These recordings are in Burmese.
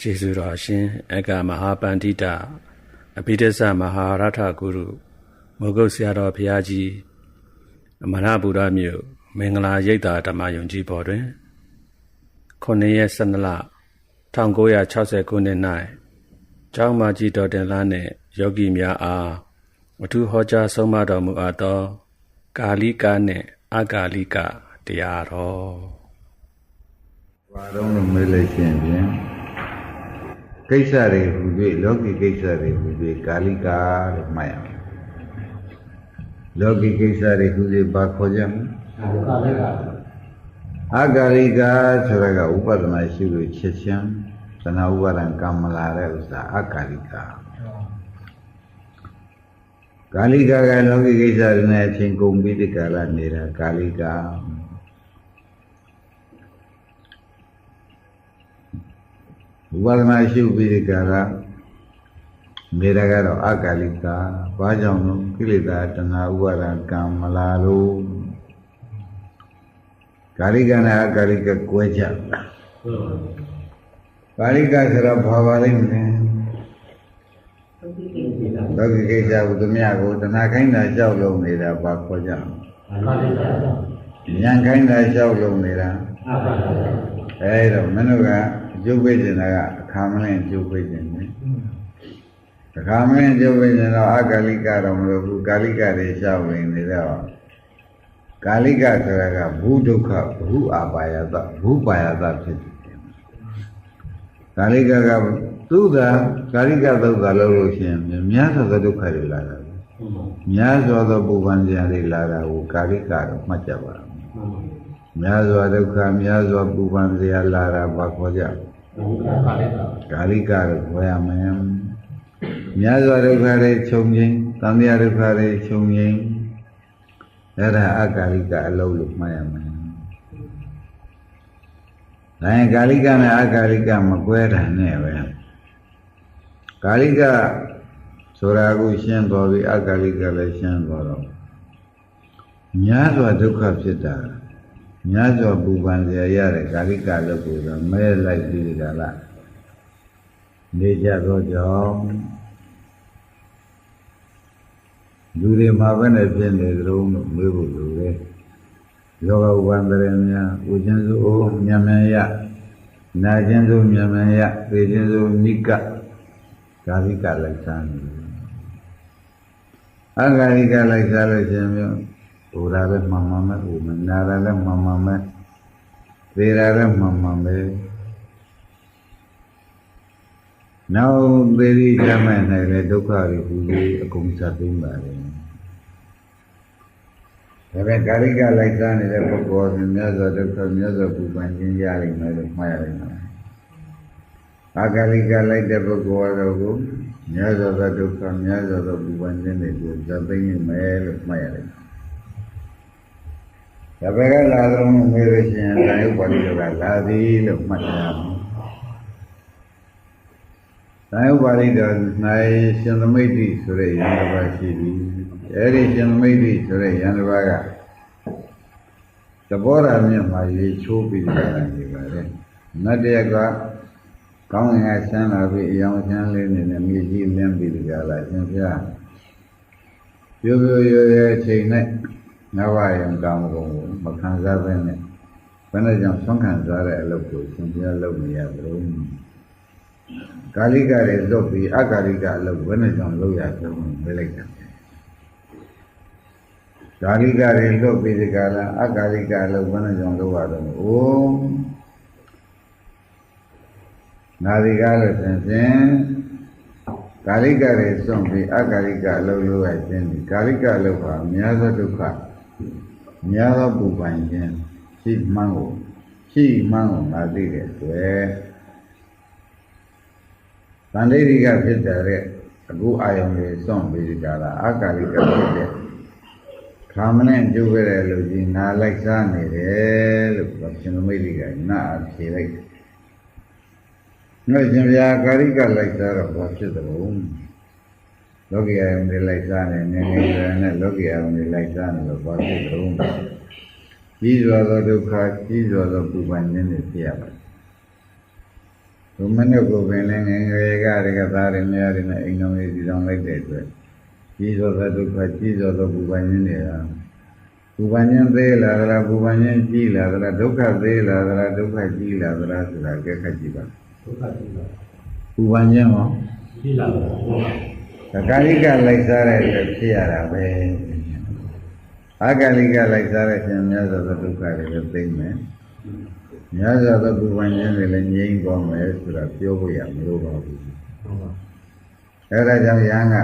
ကျေးဇူးတော်ရှင်အကမဟာပန္တိတအဘိဓစ္စမဟာရထဂုရုမုဂုတ်ဆရာတော်ဘုရားကြီးအမရဗုဒ္ဓမြို့မင်္ဂလာရိပ်သာဓမ္မယုံကြည်ပေါ်တွင်9ရက်12လ1960ခုနှစ်၌ကျောင်းမကြီးတော်တင်လာနှင့်ယောဂီများအားအထူးဟောကြားဆုံးမတော်မူအပ်သော ကာလိကနှင့်အကာလိကတရားတော်ဘာတော့မေးလိုက်ရှင်ဖြင့် ကိစ္စတွေဟူ၍လောကီကိစ္စတွေဟူ၍ကာလိကာလို့မှတ်ရမယ်လောကီကိစ္စတွေဟူ၍ဘာခေါ်ကြမလဲကာလိကာအကာလိ နဲ့အချင်းကုန်ပြီးဒီကာလနေတာကာလိကာဝိပဿနာရှုပြီးဒီကရာနေတာကတော့ အကာလိကာ ဘာကြောင့်လို့ ကိလေသာ တဏှာ ဥပါဒကံမလာလို့ ကာလိကနဲ့ အကာလိကကွဲကြတာကာလိကဆိုတော့ဘာပါလိမ့်မလဲ လောကီကိစ္စဘုသမြကို တဏှာခိုင်းတာကြောက်လုံးနေတာ ဘာခေါ်ကြလဲ ဉာဏ်ခိုင်းတာကြောက်လုံးနေတာ အဲဒါမင်းတို့က အကျုပ်ပေးနေတာကအခါမလင်းကျုပ်ပေးနေတယ်အခါမလင်းကျုပ်ပေးနေတော့အကာလိကတော့မလို့ဘူးကာလိကတွေရှောက်နေနေတော့ကာလိကဆိုတာကဘုဒုက္ခဘုအာပါယတဘုပါယတဖြစ်တယ်ကာလိကကသူ့သာကာလိကသုတ်သာလို့လို့ရှိရင်များစွာသောဒုက္ခတွေလာတာများစွာသောပူပန်စရာတွေလာတာကိုကာလိကတော့မှတ်ကြပါများစွာဒုက္ခများစွာပူပန်စရာလာတာဘာခေါ်ကြလဲ ကာလိကလို့ခေါ်ရမယ်များစွာဒုက္ခတွေချုပ်ငိမ့်သံဃာဒုက္ခတွေချုပ်ငိမ့်အဲ့ဒါအကာလိကအလုံးလို့မှတ်ရမယ်ဒါရင်ကာလိကနဲ့အကာလိကမကွဲတာနဲ့ပဲကာလိကဆိုတာကိုရှင်းသွားပြီအကာလိကလည်းရှင်းသွားတော့များစွာဒုက္ခဖြစ်တာ များစွာပူပန်စရာရတဲ့ကာလိကလုပ်ကိုတော့မဲလိုက်ပြီးကြလားနေကြတော့ကြောင့်လူတွေမှာပဲနဲ့ဖြစ်နေကြုံလို့မေးဖို့လိုတယ်ယောဂဥပန္တရများဥခြင်းစုအိုးမြန်မြန်ရနာခြင်းစုမြန်မြန်ရသိခြင်းစုနိကကာလိကလိုက်စားနေအဂါလိကလိုက်စားလို့ရှင်မျိုး ဟိုတာလည်းမှန်မှန်ပဲဟိုမနာတာလည်းမှန်မှန်ပဲသေတာလည်းမှန်မှန်ပဲနောက်သေရီကြမဲ့နိုင်တဲ့ဒုက္ခတွေဟူပြီးအကုန်စသိမ့်ပါလေဒါပေမဲ့ကာရိကလိုက်စားနေတဲ့ပုဂ္ဂိုလ်တွေမြတ်စွာဒုက္ခမြတ်စွာပူပန်ခြင်းရလိမ့်မယ်လို့မှားရလိမ့်မယ်အာကာရိကလိုက်တဲ့ပုဂ္ဂိုလ်တော်ကိုမြတ်စွာဒုက္ခမြတ်စွာပူပန်ခြင်းတွေကိုဇသိမ့်မယ်လို့မှားရလိမ့်မယ်။ ဒါပဲကလာတော့မေးလို့ရှိရင်ဒါရုပ်ပါဠိတော်ကလာသည်လို့မှတ်ရမယ်။ဒါရုပ်ပါဠိတော်၌ရှင်သမိတ်တိဆိုတဲ့ယန္တပါရှိပြီ။အဲဒီရှင်သမိတ်တိဆိုတဲ့ယန္တပါကသဘောဓာမြတ်မှာရေချိုးပြီးကြတာနေပါလေ။နတ်တရကကောင်းငင်ကဆန်းလာပြီးအယောင်ဆန်းလေးနဲ့မြေကြီးလင်းပြီးကြလာရှင်ဖျား။ရိုးရိုးရွယ်ရွယ်ချိန်နဲ့ နဝယံကာမဂုဏ်ကိုမခံစားဘဲနဲ့ဘယ်နဲ့ကြောင့်ဆွမ်းခံစားတဲ့အလုပ်ကိုရှင်ပြလုပ်နေရသလိုကာလိကတွေလွတ်ပြီးအကာလိကအလုပ်ဘယ်နဲ့ကြောင့်လုပ်ရဆုံးမေးလိုက်တာကာလိကတွေလွတ်ပြီးဒီကလာအကာလိကအလုပ်ဘယ်နဲ့ကြောင့်လုပ်ရတော့အိုးနာဒီကားလို့ဆိုရင်ကာလိကတွေစွန့်ပြီးအကာလိကအလုပ်လုပ်ရခြင်းဒီကာလိကအလုပ်ဟာအများသောဒုက္ခ များသောပူပန်ခြင်းရှိမှန်းကိုရှိမှန်းကိုငါသိတဲ့အတွက်တန်ဋိရိကဖြစ်တဲ့အခုအာယုံတွေစွန့်ပြီးကြတာအာကာလိကဖြစ်တဲ့ခါမနဲ့ကျုပ်ခဲ့တဲ့လူကြီးနာလိုက်စားနေတယ်လို့ရှင်သမိတ်ကြီးကနာဖြေလိုက်တယ်။နှုတ်ရှင်ဗျာကာရိကလိုက်စားတော့ဘာဖြစ်တယ်လို့ လောကီအယုံတွေလိုက်စားနေနေနေနဲ့လောကီအယုံတွေလိုက်စားနေလို့ဘာဖြစ်ကြုံကြီးစွာသောဒုက္ခကြီးစွာသောပူပန်ခြင်းတွေဖြစ်ရပါတယ်ဘုမနုကိုပင်လည်းငယ်ငယ်ကတည်းကသားရင်းများတွေနဲ့အိမ်တော်လေးစီဆောင်လိုက်တဲ့အတွက်ကြီးသောသောဒုက္ခကြီးသောသောပူပန်ခြင်းတွေကပူပန်ခြင်းသေးလာသလားပူပန်ခြင်းကြီးလာသလားဒုက္ခသေးလာသလားဒုက္ခကြီးလာသလားဆိုတာကြက်ခတ်ကြည့်ပါဒုက္ခရှိတာပူပန်ခြင်းရောရှိလာပါဘောအ ကာလိကလိုက်စားတဲ့အတွက်ဖြစ်ရတာပဲအကာလိကလိုက်စားတဲ့ခြင်းများသောဒုက္ခတွေလည်းသိမ့်မယ်များစွာသောပူပန်ခြင်းတွေလည်းငြိမ်းသွားမယ်ဆိုတာပြောဖို့ရမလိုပါဘူးဟုတ်ပါအဲဒါကြောင့်ယဟန်က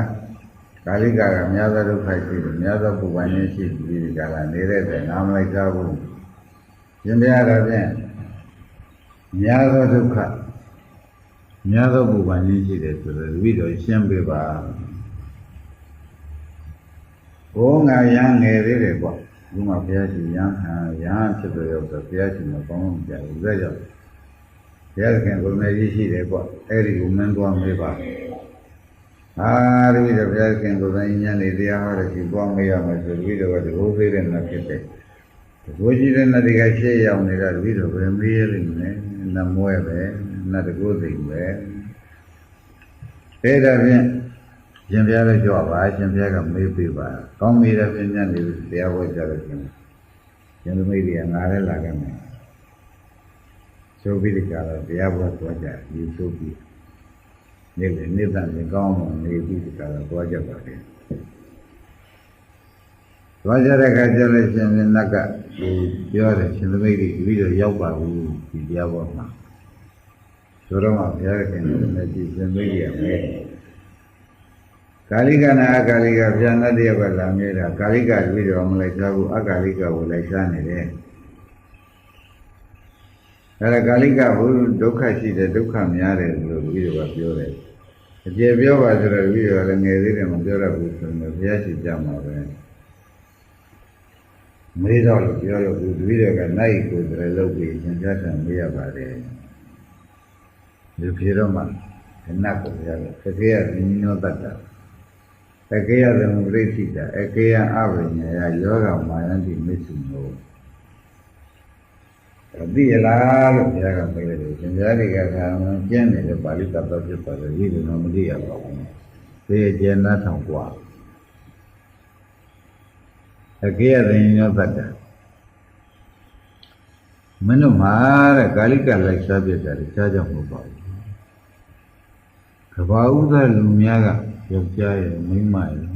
ကာလိကကများသောဒုက္ခရှိတယ်များသောပူပန်ခြင်းရှိပြီးဒီကလာနေတဲ့တဲ့နာမလိုက်စားဘူးရှင်ပြရတော့ဖြင့်များသောဒုက္ခများသောပူပန်ခြင်းရှိတယ်ဆိုတော့တပည့်တော်ရှင်းပြပါ ဘုန်းငါရမ်းငယ်သေးတယ်ကွာဒီမှာဘုရားရှင်ရမ်းခံရမ်းဖြစ်တော့ရောက်တော့ဘုရားရှင်ကကောင်းကောင်းကြားတယ်ဒါကြောင့်ဘုရားခင်ကိုယ်နဲ့ကြီးရှိတယ်ကွာအဲ့ဒီကိုမင်းသွားမေးပါအာတပည့်တော်ဘုရားခင်ကိုယ်နဲ့ညနေတရားဟောတဲ့ရှင်သွားမေးရမယ်ဆိုတပည့်တော်ကဒီလိုသေးတဲ့နတ်ဖြစ်တယ်ဒီလိုကြီးတဲ့နတ်တွေကရှေ့ရောက်နေတာတပည့်တော်ပဲမေးရလိမ့်မယ်နတ်မွဲပဲနတ်တကူသိမ့်ပဲအဲ့ဒါဖြင့် ရှင်ဘုရားလည်းကြွပါရှင်ဘုရားကမေးပေးပါကောင်းမေးတဲ့ပြညတ်နေတရားဟောကြလို့ရှင်ရှင်သမီးတွေကငါလည်းလာခဲ့မယ်ဆိုပြီးဒီကလာတရားဟောသွားကြဒီဆိုပြီးနေ့လေနေ့တန်ရင်ကောင်းမှနေပြီးဒီကလာသွားကြပါလေသွားကြတဲ့ခါကျလို့ရှင်နတ်ကဒီပြောတယ်ရှင်သမီးတွေပြီးတော့ရောက်ပါဘူးဒီတရားဟောမှာဆိုတော့မှဘုရားခင်လည်းဒီရှင်သမီးတွေမယ် ကာလိကနာအကာလိကဗျာဏတရဘလာမြဲတာကာလိကပြီးတော့မလိုက်သားဘူးအကာလိကကိုလိုက်စားနေတယ်အဲဒါကာလိကဘုဒုက္ခရှိတယ်ဒုက္ခများတယ်လို့ပြီးတော့ပြောတယ်အကျေပြောပါဆိုတော့ပြီးတော့လည်းငယ်သေးတယ်မပြောရဘူးဆိုတော့ဘုရားရှိကြမှာပဲမေးတော့လို့ပြောလို့သူပြီးတော့ကနိုင်ကိုယ်တည်းလုပ်ပြီးသင်ကြားတယ်မေးရပါတယ်ဒီဖြေတော့မှခဏကိုရတယ်ခကေရဉာဏ်ရောတတ်တာ အကေယသမုပရိသိတာအကေယအဝိညာယယောဂမာယန္တိမစ္ဆုနောအတိယလားလို့ဘုရားကပြောတယ်ရှင်ဘုရားတွေကသာကျင်းနေတဲ့ပါဠိတတ်တော်ဖြစ်ပါတယ်ဒီလိုတော့မသိရပါဘူးသေကျေနတ်ထောင်กว่าအကေယသမယောတတ်တာမင်းတို့မှာတဲ့ကာလိကလိုက်စားပြတာတခြားကြောင့်မဟုတ်ပါဘူးကဘာဥဒလူများက ယောက်ျားရဲ့မိန်းမရဲ့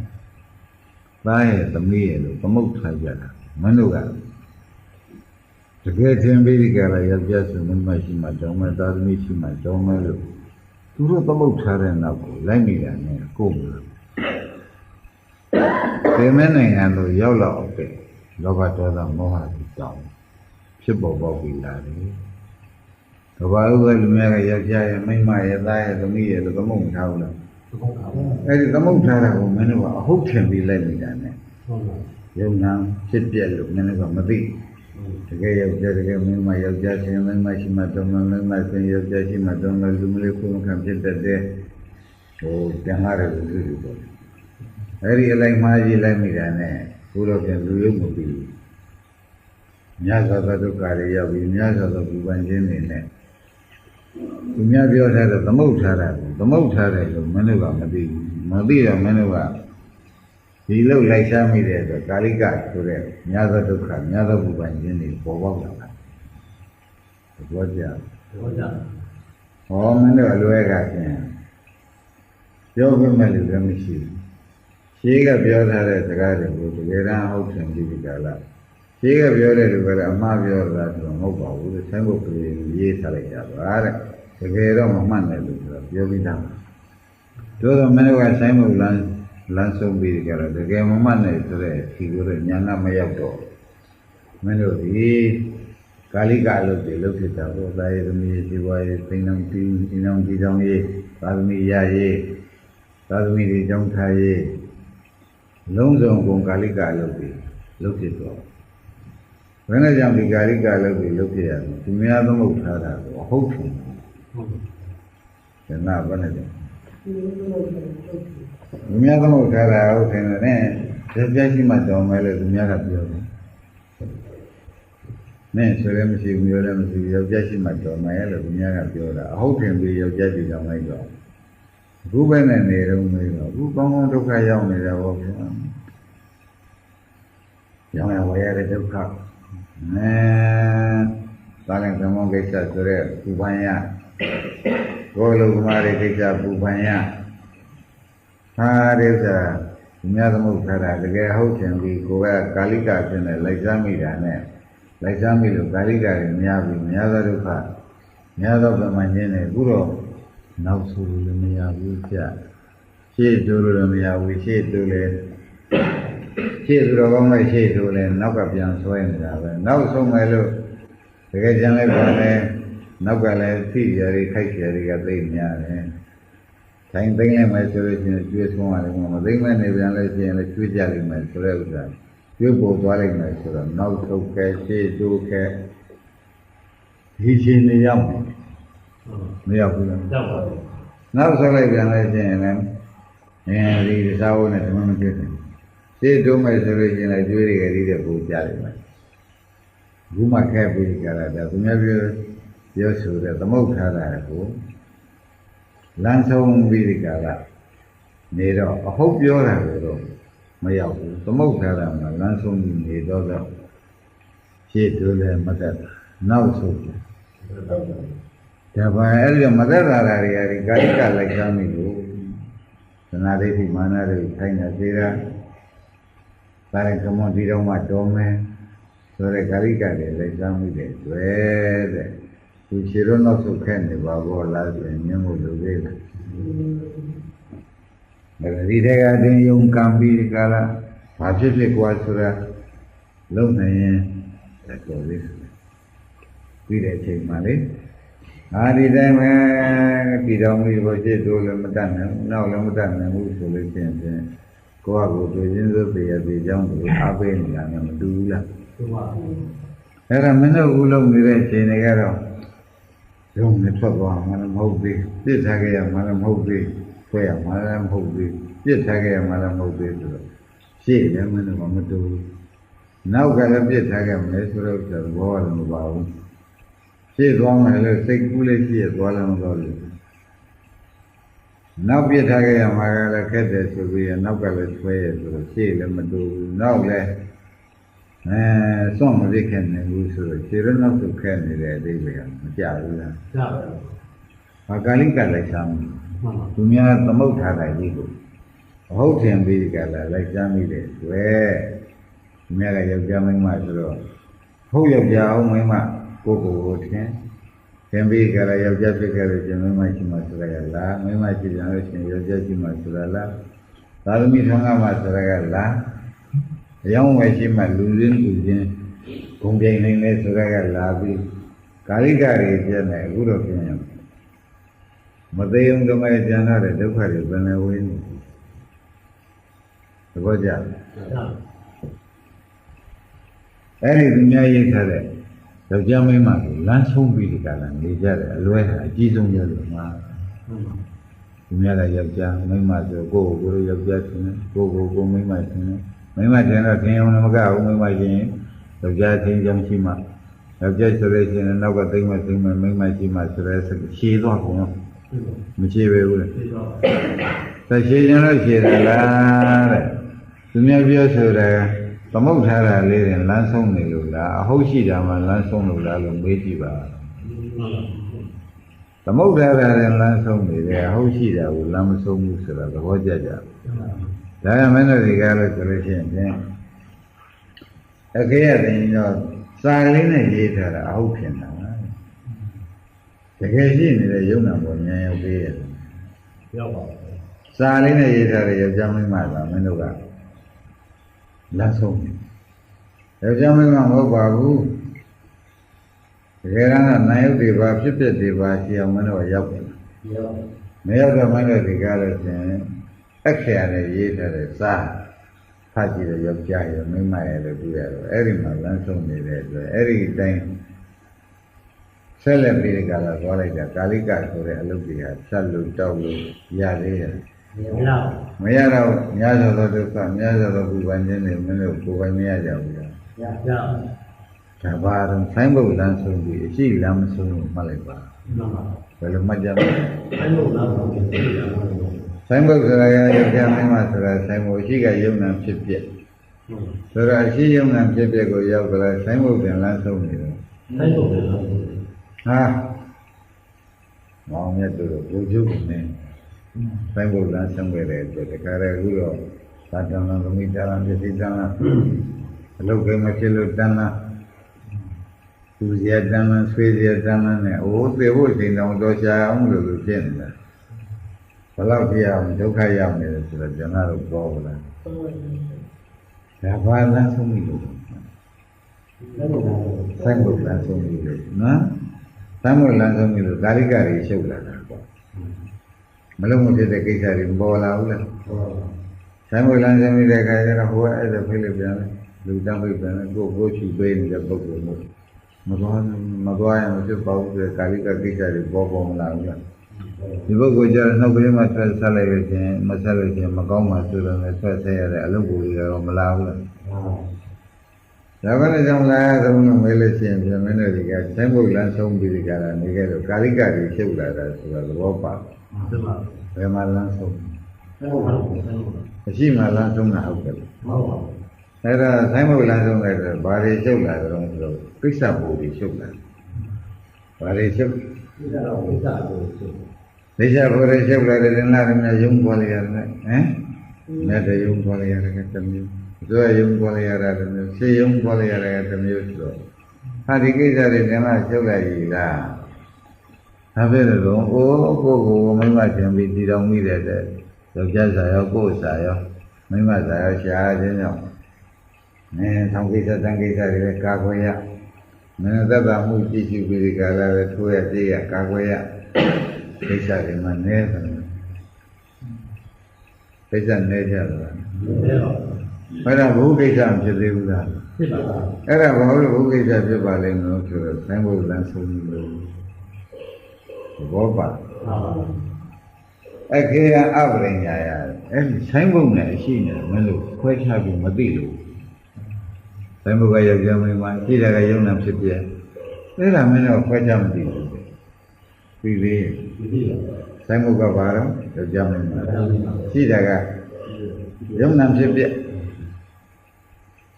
သားရဲ့သမီးရဲ့လို့သမုတ်ထားကြတာမင်းတို့ကတကယ်ထင်ပြီးဒီကရာယောက်ျားဆိုမိန်းမရှိမှတောင်းမဲ့သားသမီးရှိမှတောင်းမဲ့လို့သူတို့သမုတ်ထားတဲ့နောက်ကိုလိုက်မိတာနဲ့ကိုယ်ကဒီမဲနိုင်ငံတို့ရောက်တော့အောင်ပဲလောဘဒေါသမောဟတွေတောင်းဖြစ်ပေါ်ပေါက်ပြီးလာတယ်ကဘာဥဒလူများကယောက်ျားရဲ့မိန်းမရဲ့သားရဲ့သမီးရဲ့လို့သမုတ်မထားဘူးလားဒုက္ခပါဘော အဲ့ဒီသမုတ်ထားတာကိုမင်းတို့ကအဟုတ်ထင်ပြီးလိုက်နေတာနဲ့ဟုတ်ပါယုံနာဖြစ်ပြက်လို့မင်းတို့ကမသိတကယ်ယောက်ျားတကယ်မင်းမယောက်ျားချင်းမင်းမရှိမှတော့မင်းမရှိယောက်ျားရှိမှတော့လူမလေးခုမခံဖြစ်တတ်တဲ့ဟိုတန်လာတဲ့လူတွေပေါ့အဲ့ဒီအလိုက်မှားကြီးလိုက်မိတာနဲ့ဘုရောပြန်လူရုပ်မပြီးဘူးမြတ်စွာဘုရားဒုက္ခတွေရောက်ပြီးမြတ်စွာဘုရားပူပန်ခြင်းတွေနဲ့သူများပြောထားတဲ့သမုတ်ထားတာကို သမုတ်ထားတယ်လို့မင်းတို့ကမသိဘူးမသိတော့မင်းတို့ကဒီလောက်လိုက်ရှားမိတဲ့အတွက်ကာလိကဆိုတဲ့မြတ်သောဒုက္ခမြတ်သောပူပန်ခြင်းတွေပေါ်ပေါက်လာတာသဘောကျလားဟုတ်ကြဟောမင်းတို့အလွဲကချင်းပြောပြမယ်လို့လည်းမရှိဘူးရှင်းကပြောထားတဲ့စကားတွေကိုတကယ်တမ်းဟုတ်တယ်ဒီဒီကလာရှင်းကပြောတဲ့လူကအမှားပြောတာဆိုတော့မဟုတ်ပါဘူးတဲ့ဆိုင်ဘုတ်ကလေးရေးထားလိုက်တာပါတဲ့ တကယ်တော့မမှန်တယ်လို့ဆိုတော့ပြောပြီးသားတို့တော့မင်းတို့ကဆိုင်ဘုတ်လမ်းလမ်းဆုံးပြီးကြတော့တကယ်မမှန်တယ်ဆိုတဲ့ဒီလိုတော့ညာနာမရောက်တော့မင်းတို့ဒီကာလိကအလုပ်တွေလုပ်ဖြစ်တာဟောသာယေသမီးဇီဝယေသိဏံတိဒီနောင်ဒီတောင်ရေးသာသမီရရေးသာသမီတွေကြောင်းထားရေးလုံးစုံကုန်ကာလိကအလုပ်တွေလုပ်ဖြစ်တော့ဘယ်နဲ့ကြောင့်ဒီကာလိကအလုပ်တွေလုပ်ဖြစ်ရလဲသူများသမုတ်ထားတာကိုဟုတ်တယ်ဟုတ် ဇဏဘယ်နဲ့လဲသူများသမုတ်ထားတာဟုတ်တယ်နဲ့ဇက်ပြရှိမှတောင်းမယ်လို့သူများကပြောတယ်နင့်ဆိုလည်းမရှိဘူးမျိုးလည်းမရှိဘူးယောက်ျားရှိမှတော်မယ်လို့ဘုရားကပြောတာအဟုတ်တင်ပြီးယောက်ျားကြီးကြောင်းလိုက်တော့အခုပဲနဲ့နေတော့မေးတော့အခုကောင်းကောင်းဒုက္ခရောက်နေတာပေါ့ဗျာရောင်းရဝယ်ရတဲ့ဒုက္ခအဲဒါလည်းသမုံကိစ္စဆိုတဲ့ပူပန်ရ ဘောလုံးကမားတဲ့ကိစ္စပူပန်ရဟာဒီဥစ္စာဒီများသမုတ်ထားတာတကယ်ဟုတ်ချင်ပြီးကိုယ်ကကာလိကဖြစ်နေလိုက်စားမိတာနဲ့လိုက်စားမိလို့ကာလိကတွေများပြီးများသောဒုက္ခများသောဗမန်ခြင်းတွေအခုတော့နောက်ဆိုလို့မရဘူးကြရှေ့တိုးလို့မရဘူးရှေ့တိုးလေရှေ့သူတော်ကောင်းလိုက်ရှေ့တိုးလေနောက်ကပြန်ဆွဲနေတာပဲနောက်ဆုံးမယ်လို့တကယ်ကြံလိုက်ပါလေ နောက်ကလည်းသိရတွေခိုက်ရတွေကသိများတယ်တိုင်းသိမ့်လိုက်မယ်ဆိုလို့ရှိရင်ကျွေးဆုံးရတယ်မသိမ့်မဲ့နေပြန်လို့ရှိရင်လည်းကျွေးကြလိမ့်မယ်ဆိုတဲ့ဥစ္စာကျွေးပေါ်သွားလိုက်မယ်ဆိုတော့နောက်ထုတ်ခဲရှေ့တိုးခဲဒီချင်းနေရောက်မယ်မရောက်ဘူးလားကြောက်ပါဘူးနောက်ဆုံးလိုက်ပြန်လို့ရှိရင်လည်းအဲဒီသာဝနဲ့သမမဖြစ်တယ်ရှေ့တိုးမယ်ဆိုလို့ရှိရင်လည်းကျွေးတွေကလေးတွေပူကြလိမ့်မယ်ဘုမခဲပြီးကြတာဒါသူများပြော ပြောဆိုတဲ့သမုတ်ထားတာကိုလမ်းဆုံးပြီးဒီကလာနေတော့အဟုတ်ပြောတာကိုတော့မရောက်ဘူးသမုတ်ထားတာမှာလမ်းဆုံးပြီးနေတော့တော့ရှေ့တိုးလည်းမတက်နောက်ဆုံးတယ်ဒါပါအဲ့ဒီမသက်သာတာတွေကဒီကာယကလိုက်စားမိလို့သနာဒိဋ္ဌိမာနတွေထိုင်နေသေးတာဒါရင်ကမွန်ဒီတော့မှတော်မယ်ဆိုတဲ့ကာယကတွေလိုက်စားမိတယ်တွေ့တဲ့ သူခြေတော့နောက်ဆုတ်ခဲ့နေပါဘောလားဆိုရင်မြင်ဖို့လိုသေးတယ်ဒါဒီတဲ့ကတင်ယုံကံပြီးဒီကလာဘာဖြစ်ဖြစ်ကွာဆိုတာလုံနိုင်ရင်တက်တော်လေးပြီးတဲ့အချိန်မှလေအာဒီတိုင်းပဲပြည်တော်မူဘောจิตတို့လည်းမတတ်နိုင်ဘူးနောက်လည်းမတတ်နိုင်ဘူးဆိုလို့ရှိရင်ဖြင့်ကိုယ့်အကိုတွေ့ချင်းစိုးပေရပေကြောင်းကိုအားပေးနေတာနဲ့မတူဘူးလားသူပါဘူးအဲ့ဒါမင်းတို့ဦးလုံးနေတဲ့အချိန်တွေကတော့ ရုံနဲ့ထွက်သွားမှလည်းမဟုတ်သေးပြစ်ထားခဲ့ရမှလည်းမဟုတ်သေးဆွဲရမှလည်းမဟုတ်သေးပြစ်ထားခဲ့ရမှလည်းမဟုတ်သေးဆိုတော့ရှေ့လည်းမင်းတို့မတူဘူးနောက်ကလည်းပြစ်ထားခဲ့မယ်ဆိုတော့ဆိုဘောကလည်းမပါဘူးရှေ့သွားမယ်လို့စိတ်ကူးလေးရှိရသွားလည်းမသွားလို့နောက်ပြစ်ထားခဲ့ရမှလည်းခက်တယ်ဆိုပြီးနောက်ကလည်းဆွဲရဆိုတော့ရှေ့လည်းမတူဘူးနောက်လည်း အဲစွန့်မသိခဲ့နိုင်ဘူးဆိုတော့ခြေရနောက်ဆုခဲ့နေတဲ့အသေးပဲမကြဘူးလားကြောက်ပါဘူး။ဘာကာလိကလိုက်စားမှုမှန်ပါသူများသမုတ်ထားတာကြီးကိုအဟုတ်ထင်ပြီးကြလာလိုက်စားမိတယ်တွေ့သူများကယောက်ျားမိန်းမဆိုတော့ဟုတ်ယောက်ျားအောင်မိန်းမကိုယ်ကိုယ်ကိုထင်သင်ပြီးကြလာယောက်ျားဖြစ်ခဲ့လို့ရှင်မိန်းမရှိမှဆိုရလားမိန်းမရှိပြန်လို့ရှင်ယောက်ျားရှိမှဆိုရလားသာသမီထောင်းကမှဆိုရလား အယောင်းဝယ်ရှိမှလူရင်းလူချင်းဂုံပြိုင်နေလဲဆိုရလာပြီးကာလိကတွေပြည့်နေအခုတော့ပြင်ရမယ်မသေးုံကမဲ့ကျန်တဲ့ဒုက္ခတွေဘယ်နဲ့ဝေးနေသဘောကျလားကြောက်အဲ့ဒီသူများရိတ်ထားတဲ့ယောက်ျားမိန်းမကိုလမ်းဆုံးပြီးဒီကလာနေကြတယ်အလွဲဟာအကြီးဆုံးကြလို့မှာမှန်ပါသူများလည်းယောက်ျားမိန်းမဆိုကိုယ့်ကိုယ်ကိုယ်ယောက်ျားဆင်းတယ်ကိုယ့်ကိုယ်ကိုယ်မိန်းမဆင်းတယ် မိန်းမဆင်းတော့ခင်အောင်လည်းမကဘူးမိန်းမချင်းယောက်ျားချင်းကြောင့်ရှိမှယောက်ျားဆိုလို့ရှိရင်နောက်ကသိမ့်မသိမ့်မမိန်းမရှိမှဆိုတဲ့ရှည်သွားကုန်တော့မရှည်ပဲဘူးလေဒီတော့သက်ရှည်ရင်တော့ရှည်တယ်လားတဲ့သူများပြောဆိုတယ်သမုတ်ထားတာလေးတွေလမ်းဆုံးနေလို့လားအဟုတ်ရှိတာမှလမ်းဆုံးလို့လားလို့မေးကြည့်ပါမှန်ပါသမုတ်ထားတာလည်းလမ်းဆုံးနေတယ်အဟုတ်ရှိတာကိုလမ်းမဆုံးဘူးဆိုတာသဘောကျကြ ဒါကမင်းတို့တွေကလည်းဆိုလို့ရှိရင်ဖြင့်အခေရတဲ့တော့စာကလေးနဲ့ရေးထားတာအဟုတ်ဖြစ်တာလားတကယ်ရှိနေတဲ့ယုံနာပေါ်ဉာဏ်ရောက်သေးရဲ့ကြောက်ပါဘူးစာလေးနဲ့ရေးထားတဲ့ယောက်ျားမိန်းမကမင်းတို့ကလမ်းဆုံးတယ်ယောက်ျားမိန်းမမဟုတ်ပါဘူးတကယ်တမ်းကနာယုတ်တွေပါဖြစ်ဖြစ်တွေပါရှိအောင်မင်းတို့ကရောက်တယ်ကြောက်မရောက်တော့မင်းတို့ဒီကားလို့ရှင် အခရာနဲ့ရေးထားတဲ့စာဖတ်ကြည့်တဲ့ယောက်ျားရဲ့မိန်းမရဲ့လို့တွေ့ရတော့အဲ့ဒီမှာလမ်းဆုံးနေတဲ့အတွက်အဲ့ဒီအတိုင်းဆက်လက်ပြီးဒီကလာသွားလိုက်တာကာလိကဆိုတဲ့အလုပ်တွေဟာဆက်လို့တောက်လို့ရသေးတယ်မရမရတော့များစွာသောဒုက္ခများစွာသောပူပန်ခြင်းတွေမင်းတို့ကိုယ်ပိုင်မရကြဘူးလားရကြောက်ဒါပါတော့ဆိုင်ဘုတ်လမ်းဆုံးပြီးအရှိလမ်းမဆုံးလို့မှတ်လိုက်ပါမှန်ပါဘယ်လိုမှတ်ကြမလဲအဲ့လိုလားဆိုရင်သိရမှာလို့ ဆိုင်ဘုတ်ဆိုတာကယောက်ျားမင်းမဆိုတာဆိုင်ဘုတ်အရှိကယုံနာဖြစ်ဖြစ်ဟုတ်ဆိုတော့အရှိယုံနာဖြစ်ဖြစ်ကိုရောက်ကြလားဆိုင်ဘုတ်ပြန်လမ်းဆုံးနေတယ်အဲ့လိုပဲလားဟာမောင်မြတ်တို့ဘုချုပ်ကနေဆိုင်ဘုတ်လမ်းဆုံးခဲ့တဲ့အတွက်တခါတည်းအခုတော့သာတနာသမီးတာလပစ္စည်းတန်လားအလုတ်ကမဖြစ်လို့တန်လားသူစရာတန်လားဆွေးစရာတန်လားနဲ့အိုးသေဖို့ချိန်တော်တော်ရှာအောင်လို့လို့ဖြစ်နေတာ ဘလောက်ပြအောင်ဒုက္ခရောက်နေတယ်ဆိုတော့ကျွန်တော်တို့ပေါ်လာဒါဘာလမ်းဆုံးပြီလို့အဲ့လိုလားဆိုင်ဘုတ်လမ်းဆုံးပြီလို့နော်ဆိုင်ဘုတ်လမ်းဆုံးပြီလို့ကာလိကတွေရှုပ်လာတာပေါ့မလုံးမဖြစ်တဲ့ကိစ္စတွေမပေါ်လာဘူးလားဟုတ်ဆိုင်ဘုတ်လမ်းဆုံးပြီတဲ့ခါကျတော့ဟိုကအဲ့ဒါဖိလိပြန်လဲလူတန်းဖိပြန်လဲကိုယ်ကိုချူပေးနေတဲ့ပုဂ္ဂိုလ်မျိုးမသွားမသွားရင်မဖြစ်ပါဘူးဆိုတဲ့ကာလိကကိစ္စတွေပေါ်ပေါ်မလာဘူးလား ဒီပုဂ္ဂိုလ်ကျတော့နှုတ်ကလေးမှဆွဲဆက်လိုက်လို့ချင်းမဆက်လို့ချင်းမကောင်းမှဆိုတော့လည်းဆွဲဆက်ရတဲ့အလုပ်ကိုတော့မလာဘူးလားဒါကလည်းကြောင့်လားသုံးလို့မေးလို့ရှိရင်ပြန်မင်းတို့ဒီကဆိုင်ဘုတ်လမ်းဆုံးပြီးဒီကလာနေခဲ့တော့ကာလိကတွေဖြုတ်လာတာဆိုတော့သဘောပါဒီမှာဘယ်မှာလမ်းဆုံးအဲ့လိုလားအဲ့လိုလားအရှိမှလမ်းဆုံးတာဟုတ်တယ်ဟုတ်ပါဘူးအဲ့ဒါဆိုင်ဘုတ်လမ်းဆုံးလိုက်တော့ဘာတွေဖြုတ်လာကြတော့ဆိုတော့ကိစ္စဘုတ်တွေဖြုတ်လာဘာတွေဖြုတ်ဒီကတော့ဝိသကိုဆိုလိစ္ဆာဘုတ်တွေ ဖြုတ်လာတယ်လမ်းရမယ်ယုံပေါ်လိုက်ရတယ်ဟမ်နဲ့တယုံပေါ်လိုက်ရတယ်ကတမျိုးဇွဲယုံပေါ်လိုက်ရတာတမျိုးရှေယုံပေါ်လိုက်ရတာတမျိုးဆိုတော့ဟာဒီကိစ္စတွေလည်းမဖြုတ်လိုက်ရည်လားဒါပဲလို့အိုးကိုယ်ကိုမိမချင်းပြီးတည်တော်မိတဲ့တဲ့ယောက်ျားစာရောကိုယ်စာရောမိမစာရောရှားခြင်းကြောင့်အဲထောင်ကိစ္စတန်ကိစ္စတွေလည်းကာကွယ်ရမင်းသက်သာမှုကြည့်ရှုပြီးဒီကလာပဲထိုးရကြည့်ရကာကွယ်ရ ကိစ္စတွေမှနည်းတယ်ကိစ္စနည်းကြလားဒီတော့အဲ့ဒါဘုကိစ္စမဖြစ်သေးဘူးလားဖြစ်ပါလားအဲ့ဒါဘာလို့ဘုကိစ္စဖြစ်ပါလိမ့်မလို့ဆိုတော့သံဃာလမ်းဆုံးလို့ဘောပါဟုတ်ပါဘူးအခေကအပရိညာရအဲ့ဒီဆိုင်ဘုံနဲ့အရှိနေမလို့ခွဲခြားပြီးမသိလို့ဆိုင်ဘုံကယောက်ျားမင်းမရှိတဲ့ကယုံနာဖြစ်ပြအဲ့ဒါမင်းတော့ခွဲခြားမသိဘူး ပြီးသေးဒီလိုဆိုင်ဘုံကဘာတော့ယောက်ျားမင်းမရှိတဲ့ကယုံနာဖြစ်ပြ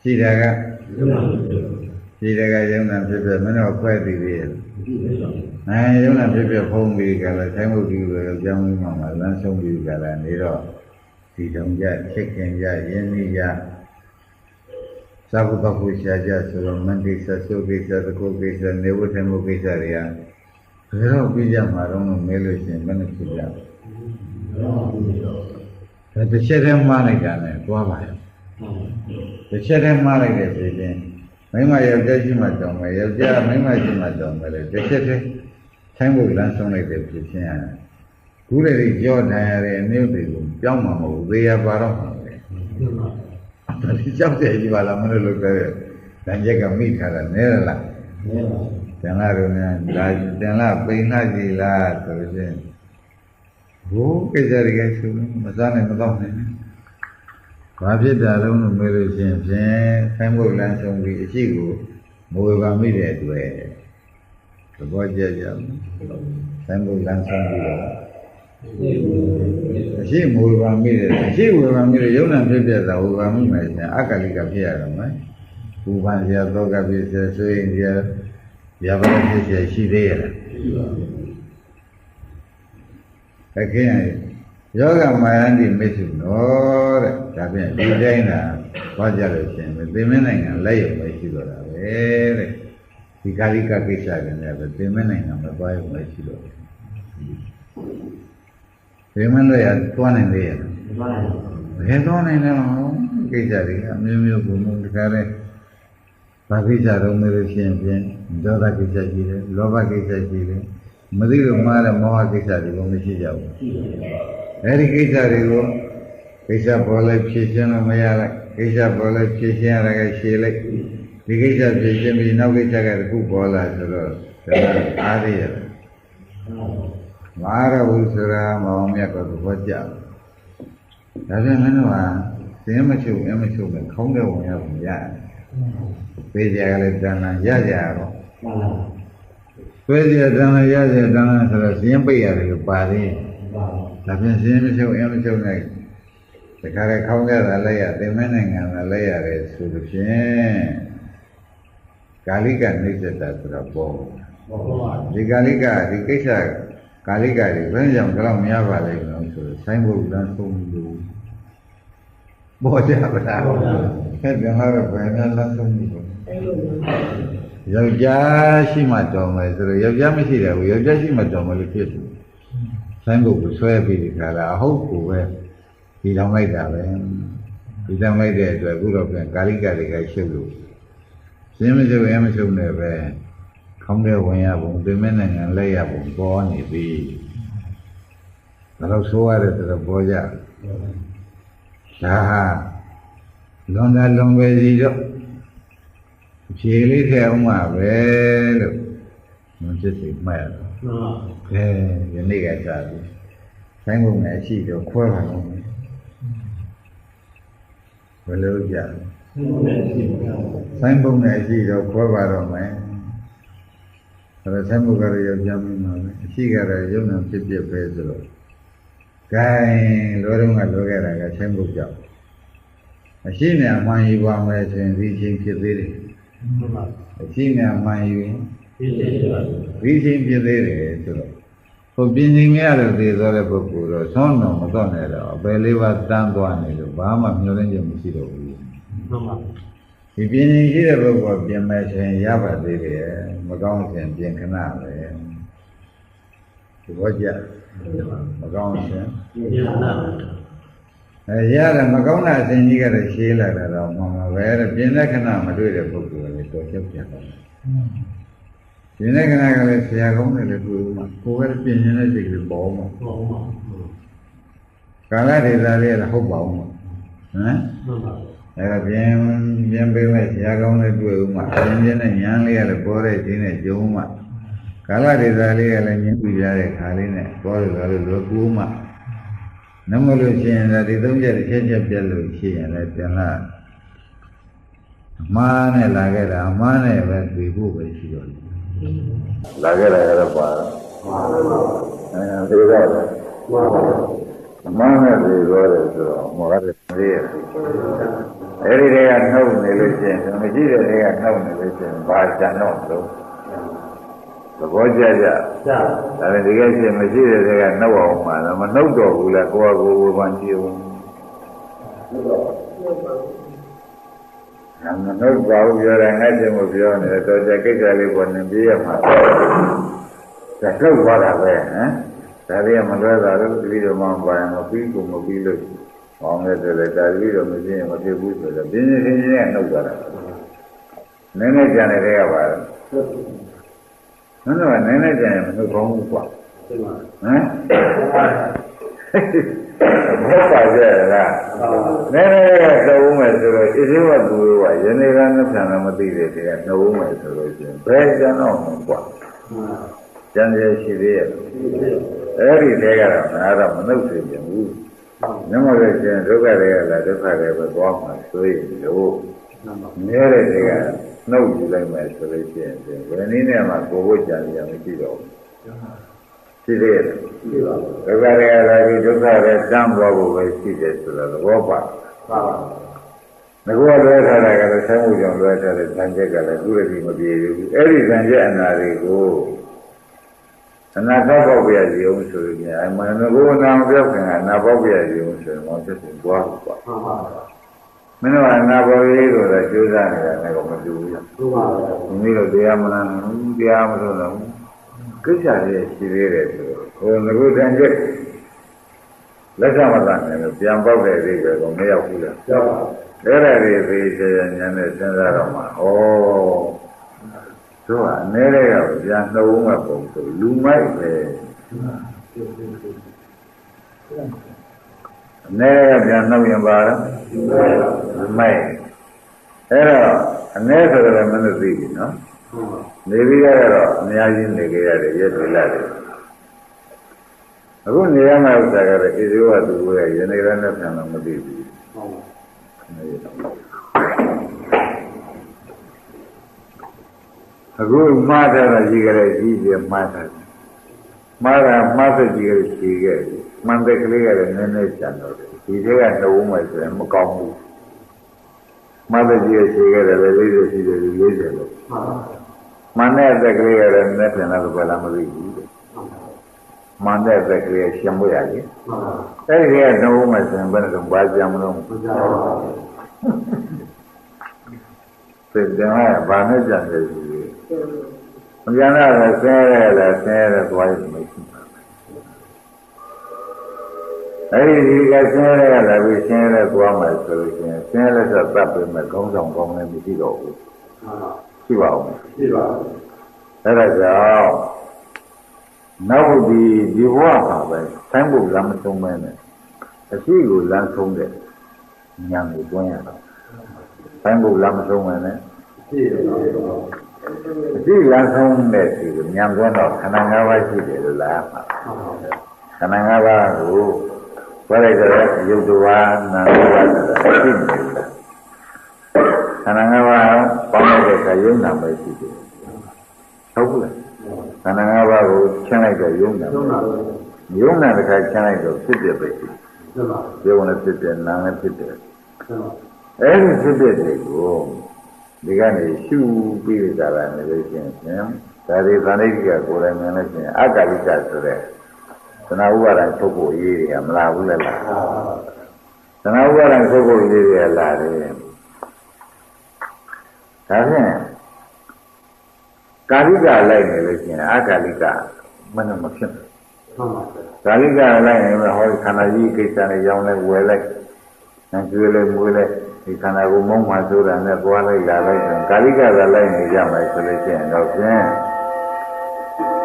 ရှိတဲ့ကဒီလိုရှိတဲ့ကယုံနာဖြစ်ပြမင်းတော့ခွဲသိသေးရဲ့ဒီလိုအဲယုံနာဖြစ်ဖြစ်ဖုံးပြီးကြလားဆိုင်မှုဒီလိုကြောင်းလေးမှမှလမ်းဆုံးပြီးကြလားနေတော့ဒီတုံကြချစ်ခင်ကြရင်းနှီးကြသာဘုတ္တခုရှာကြဆိုတော့မန္တိဆသုကိစ္စသကုကိစ္စနေဝထမှုကိစ္စတွေက ဘယ်တော့ပြီးကြမှာတော့လို့မဲလို့ရှိရင်ဘယ်နဲ့ဖြစ်ကြလဲဒါတစ်ချက်တည်းမှားလိုက်တာနဲ့သွားပါရဲ့တစ်ချက်တည်းမှားလိုက်တဲ့ပြည်ချင်းမိမယောက်ျားရှိမှတောင်းမယ်ယောက်ျားမိမရှိမှတောင်းမယ်လေတစ်ချက်တည်းဆိုင်ဖို့လမ်းဆုံးလိုက်တဲ့ဖြစ်ချင်းရတယ်။ခုတည်းကြောတန်ရတဲ့အနည်းတွေကိုကြောင်းမှာမဟုတ်ဘူး။သေရပါတော့မှာပဲဒီမှာ။ဒါဒီကြောက်တယ်ကြီးပါလားမလို့လို့ပြောတဲ့။တန်ချက်ကမိထားတာနဲလားနေပါ။ တန်လာတော့များဒါတန်လာပိန်နှကြီးလားဆိုလို့ချင်းဘိုးကိစ္စတွေကဆိုမစားနိုင်မတော့နိုင်နဲ့။ဘာဖြစ်တာလုံးလို့မေးလို့ချင်းဖြင့်ဆိုင်ဖို့လမ်းဆုံးပြီးအရှိကိုမဝေပါမိတဲ့အတွက်သဘောကျကြမယ်။ဆိုင်ဖို့လမ်းဆုံးပြီးတော့အရှိမဝေဘာမိတယ်အရှိဝေဘာမိတယ်ယုံနာဖြစ်ပြတာဝေဘာမိမယ်ဆိုရင်အကလိကဖြစ်ရတော့မယ်။ဘူပန်စရာသောကဖြစ်စေဆွေရင်စရာ ရပါဖြစ်စေရှိသေးရဲ့လား။တကယ်ယောဂမာယန္တိမိစ္ဆုနောတဲ့ဒါဖြင့်ဒီတိုင်းတာဘာကြလို့ရှိရင်သင်္မင်းနိုင်ငံလက်ရုံပဲရှိတော့တာပဲတဲ့ဒီကာလိကကိစ္စတွေနဲ့ပဲသင်္မင်းနိုင်ငံမသွားရုံပဲရှိတော့တယ်သင်္မင်းလို့ရသွားနိုင်သေးရဲ့လားဒီမှာဘယ်တော့နိုင်လဲမဟုတ်ကိစ္စတွေကအမျိုးမျိုးပုံမှန်တကားလဲ ဘာကိစ္စတော့မလို့ရှိရင်ဖြင့်ဒေါသကိစ္စရှိတယ်လောဘကိစ္စရှိတယ်မသိလို့မှားတဲ့မောဟကိစ္စတွေကမရှိကြဘူးအဲဒီကိစ္စတွေကိုကိစ္စပေါ်လိုက်ဖြည့်ရှင်းလို့မရလိုက်ကိစ္စပေါ်လိုက်ဖြည့်ရှင်းရတာကရှည်လိုက်ဒီကိစ္စဖြည့်ရှင်းပြီးနောက်ကိစ္စကတခုပေါ်လာဆိုတော့ဒါကအားရရတယ်မအားရဘူးဆိုတာမောင်မြတ်ကသဘောကျတယ်ဒါပြန်မင်းတို့ဟာသင်မချုပ်အမချုပ်ပဲခေါင်းထဲဝင်ရပုံရတယ် ပေးကြကလေးတဏ္ဍာရကြရတော့မှန်လားဆွဲကြတဏ္ဍာရကြတဏ္ဍာဆိုတော့ဇင်းပိတ်ရတယ်လို့ပါသေးပါပါဒါဖြင့်ဇင်းမချုပ်အင်းမချုပ်နိုင်တခါလေခေါင်းကြတာလက်ရသင်္မနိုင်ငံကလက်ရတယ်ဆိုလို့ဖြင့်ကာလိကနှိစ္စတာဆိုတော့ပေါ့ဘောပါဒီကာလိကဒီကိစ္စကာလိကတွေဘယ်ကြောင့်ကြောက်မရပါလိမ့်မလို့ဆိုတော့ဆိုင်းဖို့လမ်းဆုံးလို့ပေါ်ကြပါလားအဲ့ဒါကတော့ဘယ်နဲ့လမ်းဆုံးလို့ ယောက်ျားရှိမှတော်မယ်ဆိုတော့ယောက်ျားမရှိတယ်ဘူးယောက်ျားရှိမှတော်မယ်လို့ဖြစ်တယ်ဆိုင်းဖို့ကိုဆွဲပြီးဒီခါလာအဟုတ်ကိုပဲဒီလောင်လိုက်တာပဲဒီလောင်လိုက်တဲ့အတွက်အခုတော့ပြန်ကာလိကတွေကရှုပ်လို့ရှင်းမရှုပ်ရမရှုပ်နဲ့ပဲခေါင်းထဲဝင်ရပုံပြင်မဲ့နိုင်ငံလက်ရပုံပေါ်နေပြီဒါတော့ဆိုရတယ်ဆိုတော့ပေါ်ကြဒါဟာလွန်တာလွန်ပဲစီတော့ ဖြေလေးထဲအောင်ပါပဲလို့မဖြစ်စီမှတ်ရတော့မှန်ပါကဲယနေ့ကစပြီဆိုင်ကုန်နဲ့ရှိတော့ခွဲပါတော့မယ်ဘယ်လိုကြလဲဟုတ်တယ်ရှိပါဆိုင်ပုံနဲ့ရှိတော့ခွဲပါတော့မယ်အဲဒါဆိုင်ပုံကတော့ယောက်ျားမင်းပါပဲအရှိကတော့ယုံနာဖြစ်ဖြစ်ပဲဆိုတော့ဂိုင်းလောတော့ကလောခဲ့တာကဆိုင်ပုံကြောင့်အရှိမြအမှန်ယူပါမယ်ဆိုရင်ဒီချင်းဖြစ်သေးတယ်မှန်ပါ အရှိမြအမှန်ယူရင်ဒီလိုရှိပါဒီချင်းဖြစ်သေးတယ်ဆိုတော့ဟိုပြင်းချင်းမရလို့သေသွားတဲ့ပုဂ္ဂိုလ်တော့သွန်းတော်မတော့နဲ့တော့အပယ်လေးပါးတန်းသွားနေလို့ဘာမှမျောလင်းချက်မရှိတော့ဘူးမှန်ပါဒီပြင်းချင်းရှိတဲ့ပုဂ္ဂိုလ်ပြင်မဲ့ခြင်းရပါသေးတယ်မကောင်းခြင်းပြင်ခဏပဲဒီဘောကြမကောင်းခြင်းဒီနာအဲရတယ်မကောင်းတာအစဉ်ကြီးကတော့ရှင်းလာတာတော့မှန်ပါပဲတဲ့ပြင်တဲ့ခဏမတွေ့တဲ့ပုဂ္ဂိုလ် ကလည်းတော်ချက်ပြန်တော့ပြင်တဲ့ခဏကလည်းဆရာကောင်းတယ်လေတွေ့ဦးမှာကိုယ်ကပြင်ခြင်းတဲ့စိတ်ကလေးပေါ်မှာဘောပါကာလဒေသလေးကဟုတ်ပါဦးမှာဟမ်မှန်ပါအဲဒါပြင်ပြင်ပေးမဲ့ဆရာကောင်းလေးတွေ့ဦးမှာပြင်ပြင်းတဲ့ညာလေးကလည်းပေါ်တဲ့ခြင်းနဲ့ကြုံမှာကာလဒေသလေးကလည်းညှင်းပြရတဲ့ခါလေးနဲ့ပေါ်တယ်လို့လွယ်ကူမှနမလို့ရှိရင်လည်းဒီသုံးချက်တစ်ချက်ချက်ပြက်လို့ရှိရင်လည်းပြန်လာအ မှားနဲ့လာခဲ့တာအမှားနဲ့ပဲတွေ့ဖို့ပဲရှိတော့တယ်လာခဲ့တာကတော့ပါတော့အဲဒီကတော့မှန်ပါအမှန်နဲ့ပြေသွားတယ်ဆိုတော့မောရတဲ့သေးရအဲ့ဒီတွေကနှုတ်နေလို့ရှိရင်မရှိတဲ့တွေကနှုတ်နေလို့ရှိရင်ဘာကြံတော့လို့သဘောကျကြကြာဒါပေမဲ့ဒီကရှိမရှိတဲ့တွေကနှုတ်အောင်မှလည်းမနှုတ်တော့ဘူးလေကိုယ့်အကိုယ်ဝေဖန်ကြည့်ဦး အမနှုတ်ပါဘူးပြောတယ်ငါ့ကျင်မပြောနေတယ်တော့ကြကိစ္စလေးပေါ်နေပြေးရမှာဒါနှုတ်သွားတာပဲဟမ်ဒါလေးကမလွဲတာလို့တတိတော်မှပါရင်မပြီးကိုမပြီးလို့ဟောင်းတဲ့တယ်ဒါတတိတော်မပြင်းမဖြစ်ဘူးဆိုတော့ပြင်းပြင်းချင်းချင်းနှုတ်သွားတာနည်းနည်းကြံနေတဲ့ကပါတော့နည်းနည်းနည်းနည်းကြံရင်မနှုတ်ကောင်းဘူးကွာဒီမှာဟ မ်ဘောပါကြရလားနည်းနည်းကသုံးမယ်ဆိုတော့ဣဇိဝသူရောကယနေ့ကနှစ်ဆံတော့မသိတဲ့တည်းကသုံးမယ်ဆိုလို့ရှိရင်ဘယ်ကျန်တော့မှကွာမှန်ပါကျန်ရရှိသေးရဲ့အဲ့ဒီတဲကတော့ငါတော့မနှုတ်စေချင်ဘူးနမရခြင်းဒုက္ခတွေကလာဒုက္ခတွေပဲသွားမှဆိုရင်လို့မှန်ပါမြဲတဲ့တဲကနှုတ်ယူလိုက်မယ်ဆိုလို့ရှိရင်ဘယ်နည်းနဲ့မှကိုယ်ကိုကြံရမရှိတော့ဘူး ရှိသေးရဲ့ဒီပါဒုက္ခတွေကလာပြီးဒုက္ခတွေတန်းသွားဖို့ပဲရှိတယ်ဆိုတော့သဘောပါပါပါငါကလွဲထားတာကလည်းဆံမှုကြောင့်လွဲထားတဲ့ဇန်ချက်ကလည်းသူ့ရဲ့ဒီမပြေဘူးအဲ့ဒီဇန်ချက်အနာတွေကိုအနာသောပေါက်ပြရစီအောင်ဆိုရင်အမှန်ကကိုယ်နာမပြောခင်ကအနာပေါက်ပြရစီအောင်ဆိုရင်မောင်ဖြစ်ပြီးသွားဘူးကွာမှန်ပါမင်းတို့ကအနာပေါက်ရေးဆိုတော့ကြိုးစားနေတာလည်းမတူဘူးဒီပါမိမိတို့တရားမနာဘူးတရားမလို့တော့ ကိစ္စလေးရှိသေးတယ်ဆိုတော့ဟိုငကုတန်ချက်လက်ဆောင်မတန်တယ်လို့ပြန်ပေါက်တဲ့အိဗယ်ကိုမရောက်ဘူးလားကြာပါအဲ့ဒါတွေသိချင်ဉာဏ်နဲ့စဉ်းစားတော့မှဩတို့ကအနည်းလေးကပြန်နှုံးမှပုံဆိုလူမိုက်ပဲအနည်းလေးကပြန်နှုံးရင်ပါတော့လူမိုက်အဲ့တော့အနည်းဆိုတော့မင်းတို့သိပြီနော်မှန်ပါ နေပြီးတော့အများကြီးနေကြရတယ်ရက်တွေလာတယ်အခုနေရမယ့်ဥစ္စာကတော့ဣဇိဝသူကယနေ့လည်းနဲ့ဆံတော့မသိဘူးမှန်ပါ။ဒါအခုမှားတယ်ကြီးကြတဲ့ကြီးပြမှားတယ်မှားတာမှားတဲ့ကြီးကြတဲ့ကြီးခဲ့ပြီမှန်တဲ့ကလေးကလည်းနည်းနည်းကျန်တော့တယ်ဒီတွေကနှုံးမယ်ဆိုရင်မကောင်းဘူးမှားတဲ့ကြီးရဲ့ကြီးခဲ့တယ်လေ40ရှိတယ်40လို့ မှန်ပါမှန်တဲ့အသက်ကလေးကလည်းနည်းပြန်လာတော့ဘယ်လာမသိဘူးတဲ့မှန်တဲ့အသက်ကလေးရှင်းမရလေမှန်ပါအဲ့ဒီကနှုံးမယ်ဆိုရင်ဘယ်နဲ့တော့ဘာကြမ်းမလို့ဘုရားပါစိတ်တယ်ကဘာနဲ့ကြံတယ်ရှိလေမကြမ်းတော့ဆင်းရဲလဲဆင်းရဲသွားရမရှိပါဘူးအဲ့ဒီဒီကဆင်းရဲလဲပြီးဆင်းရဲသွားမှဆိုလို့ရှိရင်ဆင်းရဲဆိုတတ်ပြီးမဲ့ခေါင်းဆောင်ကောင်းလည်းမရှိတော့ဘူးမှန်ပါ ရှိပါဦးရှိပါအဲ့ဒါကြောင့်နောက်ဒီဒီဘဝမှာပဲဆိုင်းဖို့လမ်းမဆုံးမဲနဲ့အရှိကိုလမ်းဆုံးတဲ့ဉာဏ်ကိုတွန်းရတော့ဆိုင်းဖို့လမ်းမဆုံးမဲနဲ့ရှိပါအရှိလမ်းဆုံးတဲ့ဒီကိုဉာဏ်တွန်းတော့ခန္ဓာ၅ပါးရှိတယ်လို့လားမှာခန္ဓာ၅ပါးကိုပြောလိုက်တော့ရုပ်တော်နာမ်တော်ဆိုတာရှိနေတယ်ခ န္ဓာ၅ပါးပေါင်းလိုက်တဲ့အခါယုံနာပဲရှိတယ်ဟုတ်ဘူးလားခန္ဓာ၅ပါးကိုချင်းလိုက်တော့ယုံနာပဲသုံးပါယုံနာတစ်ခါချမ်းလိုက်တော့ဖြစ်တယ်ပဲရှိသုံးပါယုံလည်းဖြစ်တယ်နာမ်လည်းဖြစ်တယ်သုံးပါအဲ့ဒီဖြစ်တဲ့တွေကိုဒီကနေရှုပြီးကြတာနေလို့ရှိရင်ဒါဒီသန္တိကကိုယ်တိုင်မြင်လို့ရှိရင်အကာလိကဆိုတဲ့သနာဥပါဒံထုတ်ဖို့အရေးတွေကမလာဘူးလေလားသနာဥပါဒံထုတ်ဖို့အရေးတွေကလာတယ် ဒါဖြင့်ကာလိကလိုက်နေလို့ရှိရင်အကာလိကမနှမဖြစ်ဘူးသုံးပါကာလိကလိုက်ရင်ဟောခန္ဓာကြီးကိစ္စနဲ့ရောင်းလိုက်ဝယ်လိုက်၊ကျွေးလိုက်မွေးလိုက်ဒီခန္ဓာကိုမုံမှဆိုတာနဲ့ပွားလိုက်လာလိုက်ဆိုကာလိကသာလိုက်နေကြမယ်ဆိုလို့ရှိရင်တော့ဖြင့်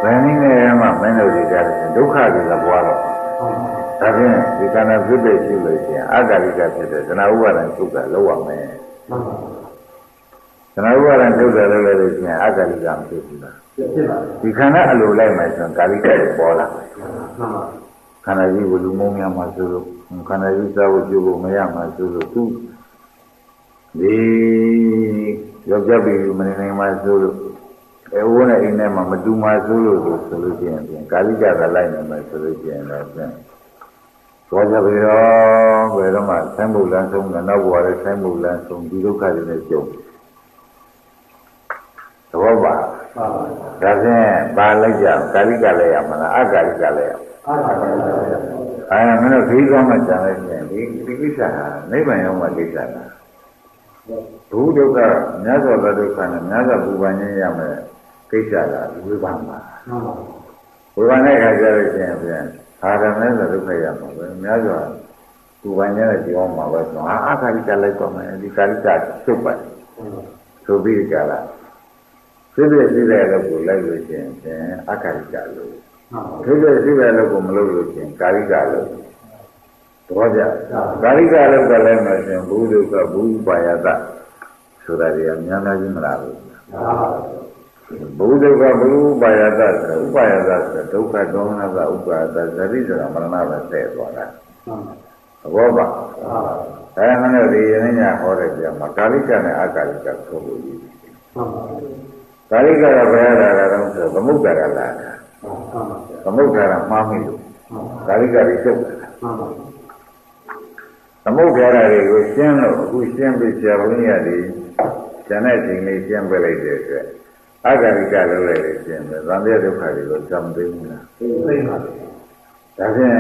ဘယ်နည်းနဲ့မှမင်းတို့ဒီကြတယ်ဒုက္ခတွေကပွားတော့ဒါဖြင့်ဒီခန္ဓာဖြစ်တဲ့ရှိလို့ရှိရင်အကာလိကဖြစ်တဲ့သနာဥပါဒံသုကလောက်ရမယ် သုံးပါသနာဥပါဒံသုကလောက်လို့ရှိရင်အကာလိကမဖြစ်ဘူးလားဖြစ်ပါဒီခန္ဓာအလိုလိုက်မယ်ဆိုရင်ကာလိကပေါ်လာမယ်သုံးပါခန္ဓာကြီးကိုလူမုံများမှာဆိုလို့ခန္ဓာကြီးစားဖို့ကြိုးဖို့မရမှာဆိုလို့သူဒီရောက်ကြပြီမနေနိုင်မှာဆိုလို့အဲဝန်းနဲ့အိမ်ထဲမှာမတူမှာဆိုလို့ဆိုလို့ရှိရင်ပြန်ကာလိကကလိုက်နေမှာဆိုလို့ရှိရင်တော့ပြန်သွားကြပြီတော့ဘယ်တော့မှဆမ်းမှုလန်းဆုံးကနောက်ဘဝလည်းဆမ်းမှုလန်းဆုံးဒီဒုက္ခတွေနဲ့ကြုံသ ဘောပါပါပါဒါဖြင့်ပါလိုက်ကြကာလိကလည်းရမလားအကာလိကလည်းရအားပါပါအဲမင်းတို့ခရီးကောင်းမှကြံလိုက်ရင်ဒီဒီကိစ္စဟာနိဗ္ဗာန်ရောက်မှကိစ္စလားဘုဒုက္ခမြတ်စွာဘုရားဒုက္ခနဲ့မြတ်စွာဘုရားဉာဏ်ရမယ်ကိစ္စလားဝိပဿနာသုံးပါဝိပဿနာခါကြလို့ရှိရင်ပြန်ဟာရမဲဆိုဒုက္ခရမှာပဲမြတ်စွာဘုရားဉာဏ်နဲ့ကြောင်းမှာပဲဆိုဟာအခါရိကလိုက်တော့မယ်ဒီကာရိကသုတ်ပါဆိုပြီးကြလား ဖြစ်ဖြစ်ရှိတဲ့လို့ကိုလိုက်လို့ရှိရင်အခါရိကလို့သုံးပါဖြစ်ဖြစ်ရှိတဲ့လို့ကိုမလုပ်လို့ရှိရင်ကာရိကလို့သဘောကျကာရိကလို့ကလည်းမရှင်ဘုဒ္ဓကဘုပါယတဆိုတာတွေအများကြီးမလားဘူးပါပါဘုဒ္ဓကဘုပါယတဆိုဥပါယတဆိုဒုက္ခဒေါမနတဥပါယတဇတိဆိုတာမရဏပဲတဲ့သွားတာသုံးပါသဘောပါပါပါအဲမင်းတို့ဒီယနေ့ညဟောတဲ့ကြမှာကာရိကနဲ့အကာရိကဆိုလို့ရည်သုံးပါ ကာရိကကဘယ်ရတာလဲဆိုသမုဒ္ဒရာလာတာသုံးပါသမုဒ္ဒရာမှားမိလို့ကာရိကတွေကျုပ်တာသုံးပါသမုဒ္ဒရာတွေကိုရှင်းလို့အခုရှင်းပြီးဆရာဘုန်းကြီးကဒီဇန်တဲ့ချိန်လေးရှင်းပြလိုက်တဲ့အတွက်အဂါရိကလည်းလည်းရှင်းတယ်။သံဃာဒုက္ခတွေကိုကြံသိဘူးလားသိပါ။ဒါဖြင့်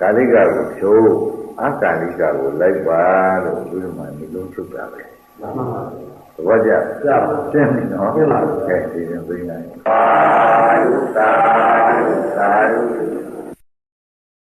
ကာလိကကိုဖြိုးအကာလိကကိုလိုက်ပါလို့ဘုရားမဒီလုံးချုပ်တာပဲ သဘောကျလားကျင်းပြီနော်ကျင်းပါပြီခဲဒီရင်သိနေတယ်သာဓုသာဓုသာဓု